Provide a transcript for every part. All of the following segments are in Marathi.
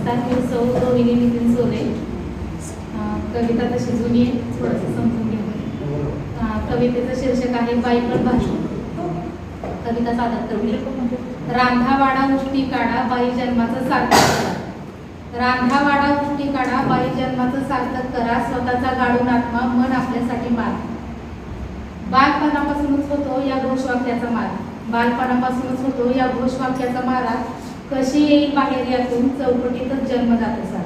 मी सौ रोहिणी नितीन सोले कविता तशी जुनी आहे थोडंसं समजून घेऊ कवितेचं शीर्षक आहे बाईपण भाषण. कविता सादर करते म्हणजे. रांधावाडा उष्टी काढा बाई जन्माचं सार्थक करा. रांधावाडा उष्टी काढा बाई जन्माचं सार्थक करा स्वतःचा गाडून आत्मा मन आपल्यासाठी मार. बालपणापासूनच होतो या घोषवाक्याचा मार. बालपणापासूनच होतो या घोषवाक्याचा मारा. कशी येईल बाहेर यातून? चौकटीतच जन्म जात असा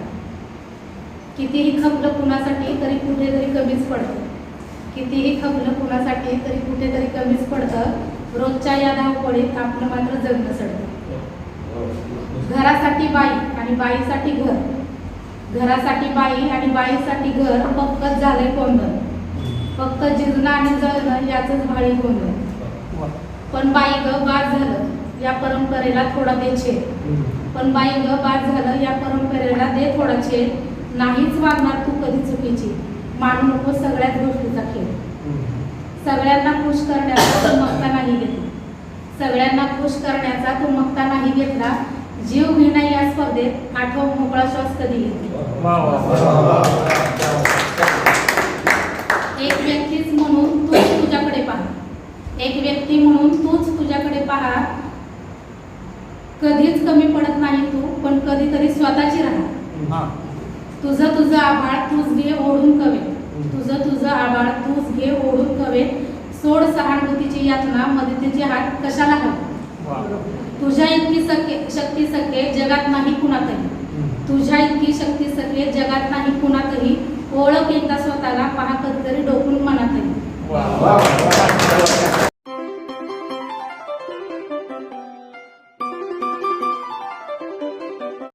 कितीही खपलं कुणासाठी तरी कुठेतरी कमीच पडतं. कितीही खपलं कुणासाठी तरी कुठेतरी कमीच पडतं. रोजच्या या धावपळीत आपलं मात्र जगणं सडतं. घरासाठी बाई आणि बाईसाठी घर. घरासाठी बाई आणि बाईसाठी घर पक्कच झालंय कोंडण. फक्त जिजणं आणि जळणं याचंच भाळी गोंधळ पण बाई ग बाद या परंपरेला थोडा दे छेद. पण बाई ग बाद झालं या परंपरेला दे थोडा छेद. नाहीच वागणार तू कधी चुकीची. मानू नको सगळ्याच गोष्टीचा खेळ सगळ्यांना खुश करण्याचा तू मक्ता नाही घेतला. सगळ्यांना खुश करण्याचा तू मक्ता नाही घेतला. जीव घेणा या स्पर्धेत आठव मोकळा श्वास कधी घेतला? एक व्यक्तीच म्हणून तूच तुझ्याकडे पहा. एक व्यक्ती म्हणून तूच तुझ्याकडे पहा. कधीच कमी पडत नाही तू पण कधीतरी स्वतःची राहा. तुझं तुझं आभाळ तूच घे ओढून कवे. तुझं तुझं आभाळ तूच घे ओढून कवे. सोड सहानुभूतीची यातना मदतीचे हात कशाला हवे? तुझ्या इतकी सखे शक्ती सखे जगात नाही कुणातही. तुझ्या इतकी शक्ती सखे जगात नाही कुणातही. ओळख एकदा स्वतःला पहा कधीतरी डोकून मनातही.